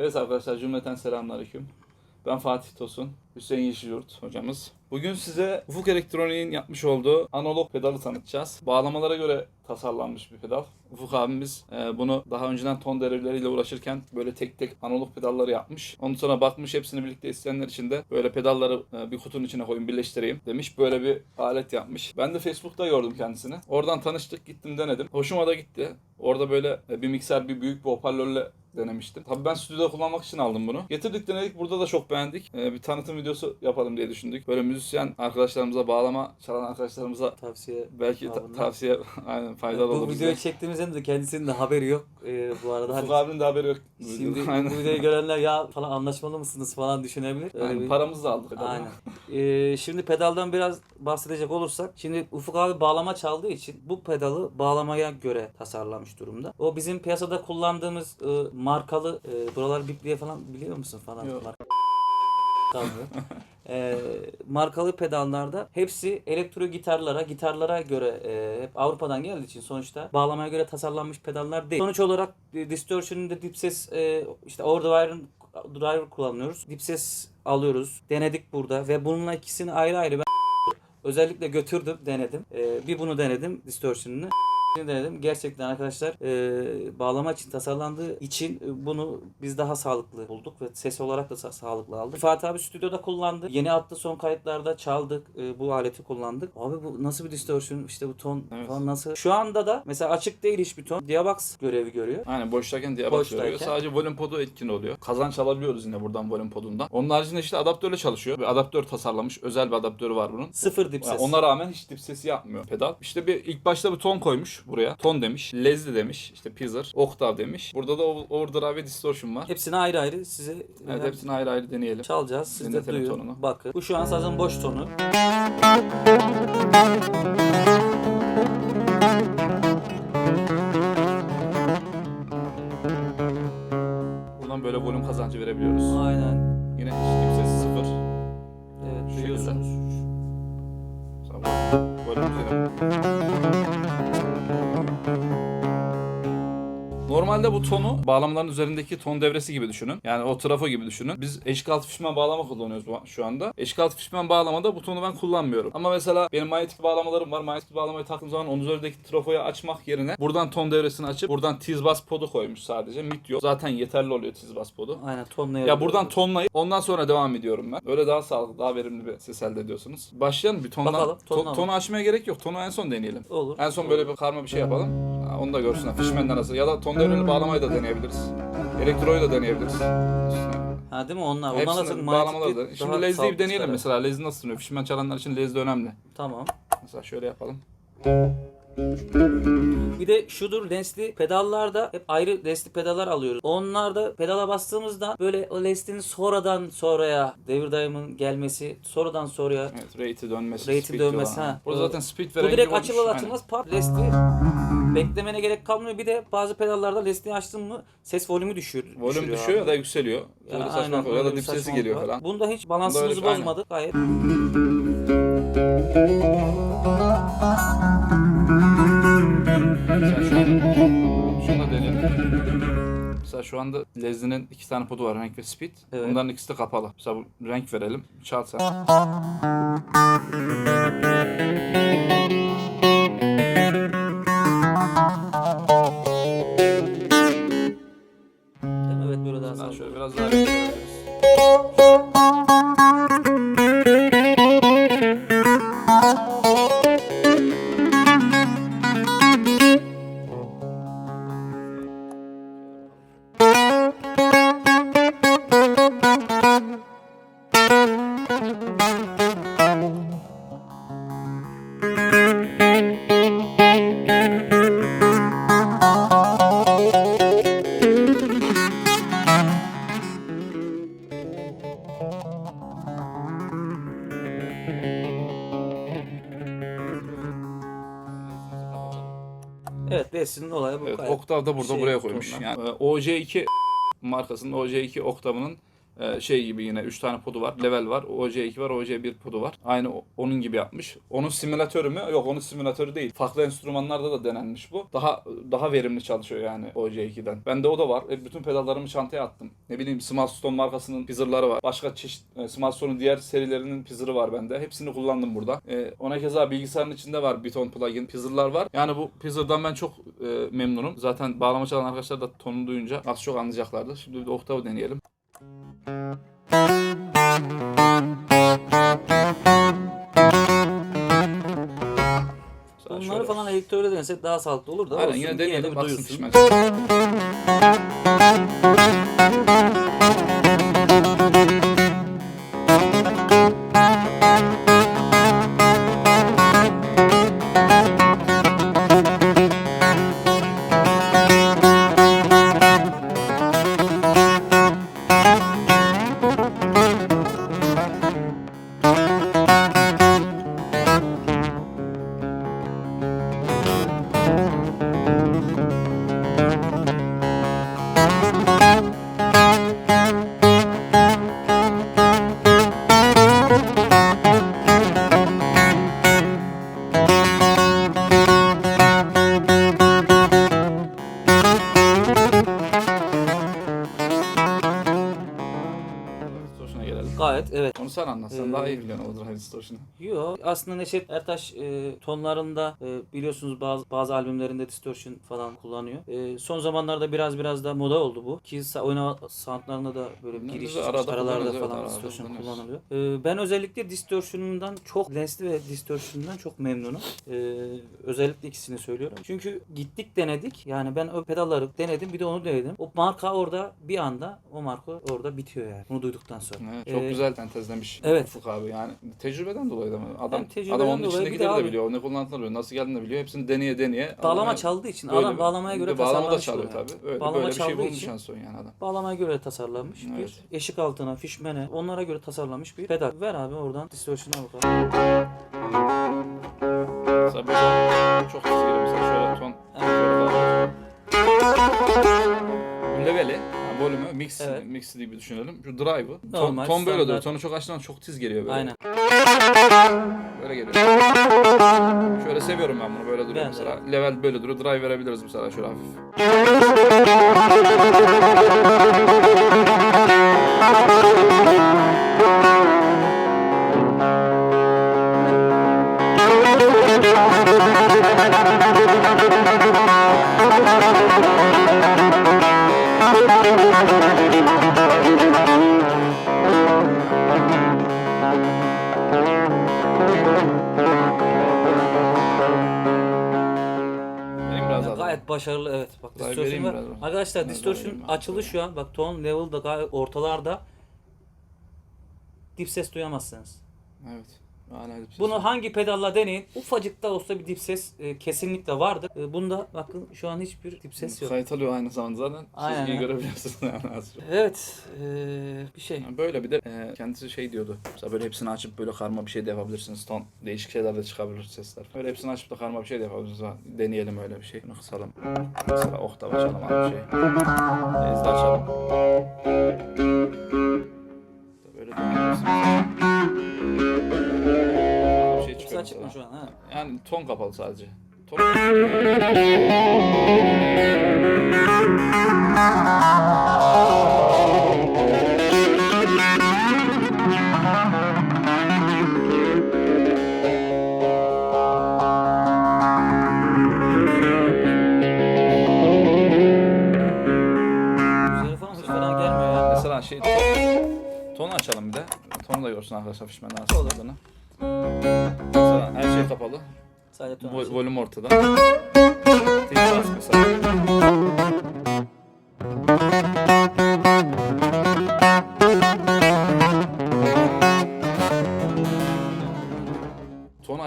Evet arkadaşlar cümleten selamünaleyküm. Ben Fatih Tosun, Hüseyin Yeşilyurt hocamız. Bugün size Ufuk Elektronik'in yapmış olduğu analog pedalı tanıtacağız. Bağlamalara göre tasarlanmış bir pedal. Ufuk abimiz e, bunu daha önceden ton devreleriyle uğraşırken böyle tek tek analog pedalları yapmış. Ondan sonra bakmış hepsini birlikte isteyenler için de böyle pedalları e, bir kutunun içine koyun birleştireyim demiş. Böyle bir alet yapmış. Ben de Facebook'ta gördüm kendisini. Oradan tanıştık gittim denedim. Hoşuma da gitti. Orada böyle e, bir mikser bir büyük bir hoparlörle denemiştim. Tabii ben stüdyoda kullanmak için aldım bunu. Getirdik denedik burada da çok beğendik. Bir tanıtım videosu yapalım diye düşündük. Böyle müzisyen arkadaşlarımıza, bağlama çalan arkadaşlarımıza Tavsiye belki ta- tavsiye aynen faydalı bu olur videoyu bize. çektiğimizde de kendisinin de haberi yok ee, bu arada. Ufuk Hani abinin de haberi yok. şimdi aynen. bu videoyu görenler ya falan anlaşmalı mısınız falan düşünebilir. Öyle Aynen, bir- paramızı da aldık. adamı. Aynen. Ee, şimdi pedaldan biraz bahsedecek olursak, şimdi Ufuk abi bağlama çaldığı için bu pedalı bağlamaya göre tasarlamış durumda. O bizim piyasada kullandığımız e, markalı, e, buralar bipliğe falan biliyor musun falan? Yok. Marka- Kalmıyor. Ee, markalı pedallarda hepsi elektro gitarlara, gitarlara göre e, hep Avrupa'dan geldiği için sonuçta bağlamaya göre tasarlanmış pedallar değil. Sonuç olarak e, distortion'ın dip ses e, işte overdriver'ın driver kullanıyoruz. Dip ses alıyoruz. Denedik burada ve bununla ikisini ayrı ayrı ben özellikle götürdüm, denedim. Ee, bir bunu denedim distortion'ını. Denedim. Gerçekten arkadaşlar e, bağlama için tasarlandığı için e, bunu biz daha sağlıklı bulduk ve ses olarak da sa- sağlıklı aldık. Fatih abi stüdyoda kullandı. Yeni attı son kayıtlarda çaldık. e, bu aleti kullandık. Abi bu nasıl bir distortion? İşte bu ton Evet. falan nasıl? Şu anda da mesela açık değil hiçbir ton. Diabox görevi görüyor. Aynen boştayken diye Boştayken. bakıyor. Sadece volüm podu etkin oluyor. Kazanç alabiliyoruz yine buradan volüm podundan. Onun haricinde işte adaptörle çalışıyor. Bir adaptör tasarlamış. Özel bir adaptörü var bunun. Sıfır dip ses. Yani ona rağmen hiç dip sesi yapmıyor pedal. İşte bir ilk başta bir ton koymuş buraya. Ton demiş. Lezli demiş. İşte Pizzer. Oktav demiş. Burada da overdrive ve distortion var. Hepsini ayrı ayrı size Evet hepsini ayrı ayrı deneyelim. çalacağız. Siz de Dinletelim duyun. tonunu. Bakın. Bu şu an sazın boş tonu. Buradan böyle volüm kazancı verebiliyoruz. Aynen. Yine hiç dip sesi sıfır. Evet Şu duyuyorsunuz. Mesela volüm. Normalde bu tonu bağlamaların üzerindeki ton devresi gibi düşünün. Yani o trafo gibi düşünün. Biz eşik altı fişmen bağlama kullanıyoruz şu anda. Eşik altı fişmen bağlamada bu tonu ben kullanmıyorum. Ama mesela benim manyetik bağlamalarım var. Manyetik bağlamayı taktığım zaman onun üzerindeki trafoyu açmak yerine buradan ton devresini açıp buradan tiz bas podu koymuş sadece. Mid yok. Zaten yeterli oluyor tiz bas podu. Aynen tonla Ya buradan tonlayıp ondan sonra devam ediyorum ben. Öyle daha sağlıklı, daha verimli bir ses elde ediyorsunuz. Başlayalım bir tondan. Bakalım, To- tonla tonu açmaya gerek yok. Tonu en son deneyelim. olur. En son böyle bir karma bir şey yapalım. Ha, Onu da görsünler. Fishman'den nasıl. Ya da ton devreli bağlamayı da deneyebiliriz. Elektroyu da deneyebiliriz. Ha değil mi onlar? Onlar Hepsini bağlamaları da. Şimdi Lezli'yi bir sağlıklı deneyelim çıkar. mesela. Lezli nasıl sunuyor? Fishman çalanlar için Lezli önemli. Tamam. Mesela şöyle yapalım. Bir de şudur lensli pedallarda hep ayrı lensli pedallar alıyoruz. Onlarda pedala bastığımızda böyle o lenslinin sonradan sonraya devir daiminin gelmesi sonradan sonraya Evet, rate'i dönmesi. Speed dönmesi, ha. Burada Bu- zaten speed bu veren direkt açılır Aynen. açılmaz pap lesti beklemene gerek kalmıyor. Bir de bazı pedallarda lesti açtın mı ses volümü düşüyor. Volüm düşüyor abi. ya da yükseliyor. Ya, Böyle aynen, oluyor. Ya öyle da dip sesi geliyor var. falan. Bunda hiç balansımızı Böyle- aynen. bozmadık. Gayet Mesela şu an şunu da deneyelim. Mesela şu anda Leslie'nin iki tane podu var renk ve speed. Evet. Bunların ikisi de kapalı. Mesela bu renk verelim. Çal sen. Evet Leslie'nin olayı bu. Evet, gayet oktav da burada şey, buraya koymuş. Yani e, OC2 markasının OC2 oktavının şey gibi yine 3 tane podu var. Level var. OC2 var. OC1 podu var. Aynı onun gibi yapmış. Onun simülatörü mü? Yok onun simülatörü değil. Farklı enstrümanlarda da denenmiş bu. Daha daha verimli çalışıyor yani OC2'den. Bende o da var. E, bütün pedallarımı çantaya attım. Ne bileyim Smart Stone markasının pizzerları var. Başka çeşit e, Smart Stone'un diğer serilerinin pizzerı var bende. Hepsini kullandım burada. E, ona keza bilgisayarın içinde var bir ton plugin pizzerlar var. Yani bu pizzer'dan ben çok e, memnunum. Zaten bağlama çalan arkadaşlar da tonunu duyunca az çok anlayacaklardır. Şimdi bir de oktavı deneyelim. Bunları falan elektroyla denesek daha sağlıklı olur da Aynen olsun. yine Yine de deneyelim bir baksın duyulsun. pişmez. Sen anlatsan Ee, daha iyi biliyorsun o Drive Distortion'ı. Yo aslında Neşet Ertaş e, tonlarında e, biliyorsunuz bazı bazı albümlerinde distortion falan kullanıyor. E, son zamanlarda biraz biraz da moda oldu bu. Ki sa- oyna soundlarında da böyle Ne giriş güzel, çıkış arada aralarda kullanıyoruz, evet, falan arada distortion kullanıyoruz. kullanılıyor. E, ben özellikle distortion'dan çok lensli ve distortion'dan çok memnunum. E, özellikle ikisini söylüyorum. Çünkü gittik denedik. Yani ben o pedalları denedim bir de onu denedim. O marka orada bir anda o marka orada bitiyor yani. Bunu duyduktan sonra. Evet, çok E, güzel sentezlemiş evet. Ufuk abi yani tecrübeden dolayı da mı? Adam, Hem tecrübeden adam onun dolayı bir de içindekileri de abi- biliyor. Ne kullandığını biliyor. Nasıl geldiğini de biliyor. Hepsini deneye deneye. Bağlama Adama- çaldığı için Böyle adam bir- bağlamaya bir göre de bağlama da tasarlanmış çalıyor oluyor. tabii. Öyle, Bağlama böyle bir şey çaldığı bulmuş için- en son yani adam. Bağlamaya göre tasarlanmış Evet. bir eşik altına, fişmene, onlara göre tasarlanmış bir pedal. Ver abi oradan distortion'a bakalım. Mesela böyle çok hızlı geliyor. Mesela şöyle ton. Evet. Leveli, volümü, mix, Evet. mix gibi düşünelim. Şu drive'ı. Ton, Normal, ton böyle standart. duruyor. Tonu çok açtığında çok tiz geliyor böyle. Aynen. Böyle geliyor. Şöyle seviyorum ben bunu böyle duruyor Ben de. mesela. Level böyle duruyor. Drive verebiliriz mesela şöyle hafif. Başarılı evet. Bak Daha distortion vereyim var. biraz bak. Arkadaşlar Biraz daha distortion vereyim ben. açılı şu an. Bak ton level da gayet ortalarda. Dip ses duyamazsınız. Evet. Hala Bunu hangi pedalla deneyin. Ufacık da olsa bir dip ses e, kesinlikle vardır. E, bunda bakın şu an hiçbir dip ses yok. Kayıt alıyor aynı zamanda zaten. Aynen, Çizgiyi görebiliyorsunuz yani az çok. Evet. e, bir şey. Yani böyle bir de e, kendisi şey diyordu. Mesela böyle hepsini açıp böyle karma bir şey de yapabilirsiniz. Ton değişik şeyler de çıkabilir sesler. Böyle hepsini açıp da karma bir şey de yapabiliriz. Ha, Deneyelim öyle bir şey. Bunu kısalım. Mesela oktav açalım bir şey. Ezde açalım. Böyle deneyebilirsiniz. Ses açık mı şu an? Ha. Yani ton kapalı sadece. Ton... Mesela şey ton, tonu açalım bir de. Tonu da görsün arkadaşlar fişmenden açıldığını. Mesela kapalı. Sadece ton Vo- açık. volüm ortada. Tek bas mesela.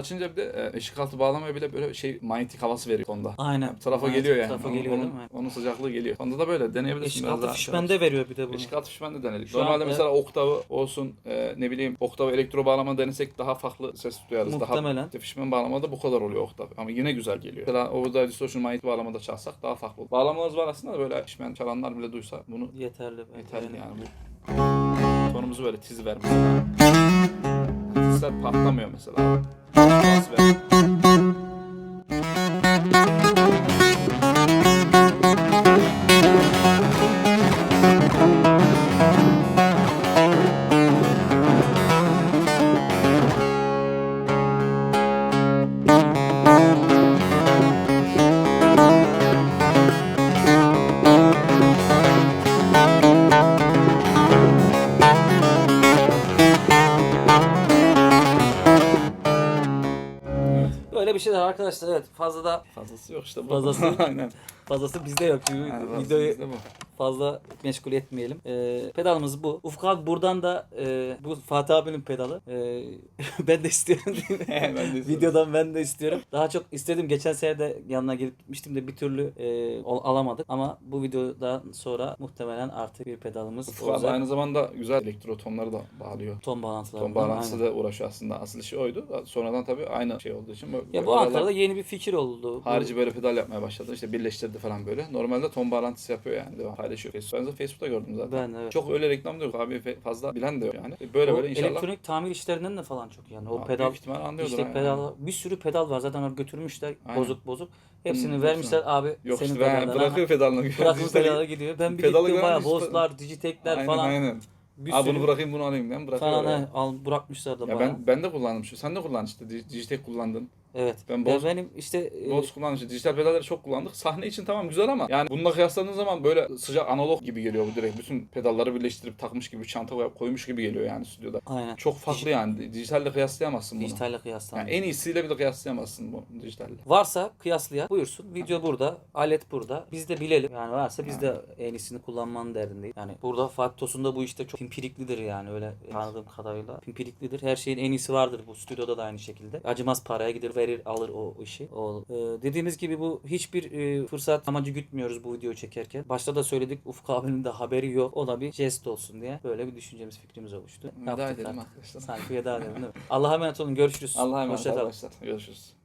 Açınca bir de e, ışık altı bağlamaya bile böyle şey manyetik havası veriyor tonda. Aynen. Trafo Manyetik geliyor yani. Trafo Onun- geliyor onun, değil mi? onun sıcaklığı geliyor. Onda da böyle deneyebilirsin. Işık biraz altı daha. fişmende veriyor bir de bunu. Işık altı fişmen de denedik. Şu an, Normalde e, mesela oktavı olsun e, ne bileyim oktavı elektro bağlama denesek daha farklı ses duyarız. Muhtemelen. Daha, fişmen bağlamada bu kadar oluyor oktav. Ama yine güzel geliyor. Mesela overdrive distortion manyetik bağlamada çalsak daha farklı olur. Bağlamalarımız var aslında da böyle fişmen çalanlar bile duysa bunu Yeterli. bence. yeterli Yani. bu. Tonumuzu böyle tiz ver mesela. Tizler patlamıyor mesela. Bas ver. Bir şeyler arkadaşlar evet fazla da Fazlası yok işte bu. Fazlası- Aynen. Fazlası bizde yok. Videoyu bizde bu. fazla meşgul etmeyelim. Ee, pedalımız bu. Ufuk abi buradan da e, bu Fatih abinin pedalı. Ee, ben de istiyorum değil mi? ben de istiyorum. Videodan ben de istiyorum. Daha çok istedim. Geçen sene de yanına gelip gitmiştim de bir türlü e, alamadık. Ama bu videodan sonra muhtemelen artık bir pedalımız Ufuk abi olacak. aynı zamanda güzel elektro tonları da bağlıyor. Ton bağlantıları. Ton bağlantısı da uğraşıyor aslında. Asıl işi oydu. Sonradan tabii aynı şey olduğu için. böyle- Ya bu Ankara'da yeni bir fikir oldu. Harici böyle pedal yapmaya başladı. İşte birleştirdi falan böyle. Normalde ton bağlantısı yapıyor yani. Devam paylaşıyor. Facebook. Ben de Facebook'ta gördüm zaten. Ben evet. Çok öyle reklam da yok abi. Fazla bilen de yok yani. Böyle O böyle inşallah. elektronik tamir işlerinden de falan çok yani. O Abi pedal büyük ihtimal anlıyordur işte pedal yani. bir sürü pedal var zaten onu götürmüşler Aynen. bozuk bozuk. Hepsini Hmm, vermişler abi Yok senin işte ben pedalına. bırakıyor pedalını. Dijitali- pedala gidiyor. Ben bir Pedalı gittim bayağı Bozlar, Digitek'ler Aynen falan. aynen. Bir Abi sürü bunu bırakayım bunu alayım diye bırakıyor. falan al bırakmışlar da Ya bayağı. ben ben de kullandım şu. Sen de kullan işte. Digitek kullandın. Evet. Ben Ya boz- benim işte e, Boz kullanmış. Dijital pedalleri çok kullandık. Sahne için tamam güzel ama yani bununla kıyasladığın zaman böyle sıcak analog gibi geliyor bu direkt. Bütün pedalları birleştirip takmış gibi çanta koymuş gibi geliyor yani stüdyoda. aynen. Çok farklı yani. Dijitalle kıyaslayamazsın bunu. Dijitalle kıyaslanıyor. Yani en iyisiyle bile kıyaslayamazsın bu dijitalle. Varsa kıyaslayan buyursun. Video burada, alet burada. Biz de bilelim. Yani varsa biz de en iyisini kullanmanın derdindeyiz. Yani burada Fatih Tosun da bu işte çok pimpiriklidir yani öyle tanıdığım kadarıyla. Pimpiriklidir. Her şeyin en iyisi vardır bu stüdyoda da aynı şekilde. Acımaz paraya gider verir alır o işi. O, e, dediğimiz gibi bu hiçbir e, fırsat amacı gütmüyoruz bu videoyu çekerken. Başta da söyledik Ufuk abinin de haberi yok. O da bir jest olsun diye. Böyle bir düşüncemiz fikrimiz oluştu. Veda edelim artık. arkadaşlar. Sanki veda edelim değil mi? Allah'a emanet olun. Görüşürüz. Allah'a emanet Hoşça kalın. arkadaşlar. Görüşürüz.